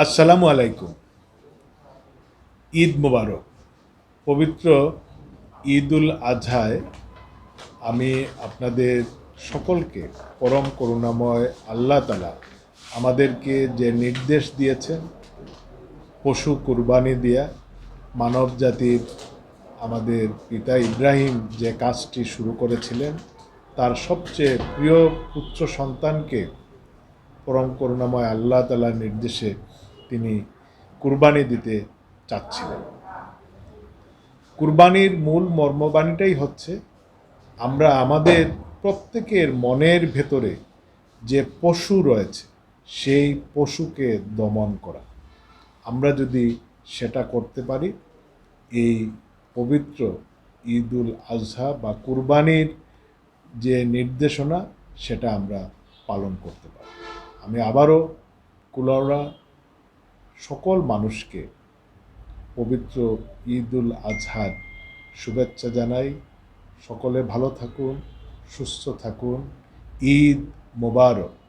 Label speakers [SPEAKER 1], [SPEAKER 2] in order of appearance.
[SPEAKER 1] আসসালামু আলাইকুম। ঈদ মোবারক। পবিত্র ঈদুল আজহায় আমি আপনাদের সকলকে পরম করুণাময় আল্লাহ তালা আমাদেরকে যে নির্দেশ দিয়েছেন, পশু কুরবানি দেয়া মানব জাতির আমাদের পিতা ইব্রাহিম যে কাজটি শুরু করেছিলেন, তার সবচেয়ে প্রিয় পুত্র সন্তানকে পরম করুণাময় আল্লাহ তালার নির্দেশে তিনি কুরবানি দিতে চাচ্ছিলেন। কুরবানির মূল মর্মবাণীটাই হচ্ছে, আমরা আমাদের প্রত্যেকের মনের ভেতরে যে পশু রয়েছে, সেই পশুকে দমন করা। আমরা যদি সেটা করতে পারি, এই পবিত্র ঈদুল আজহা বা কুরবানির যে নির্দেশনা, সেটা আমরা পালন করতে পারি। আমি আবারও কুলাউড়া সকল মানুষকে পবিত্র ঈদুল আজহার শুভেচ্ছা জানাই। সকলে ভালো থাকুন সুস্থ থাকুন। ঈদ মোবারক।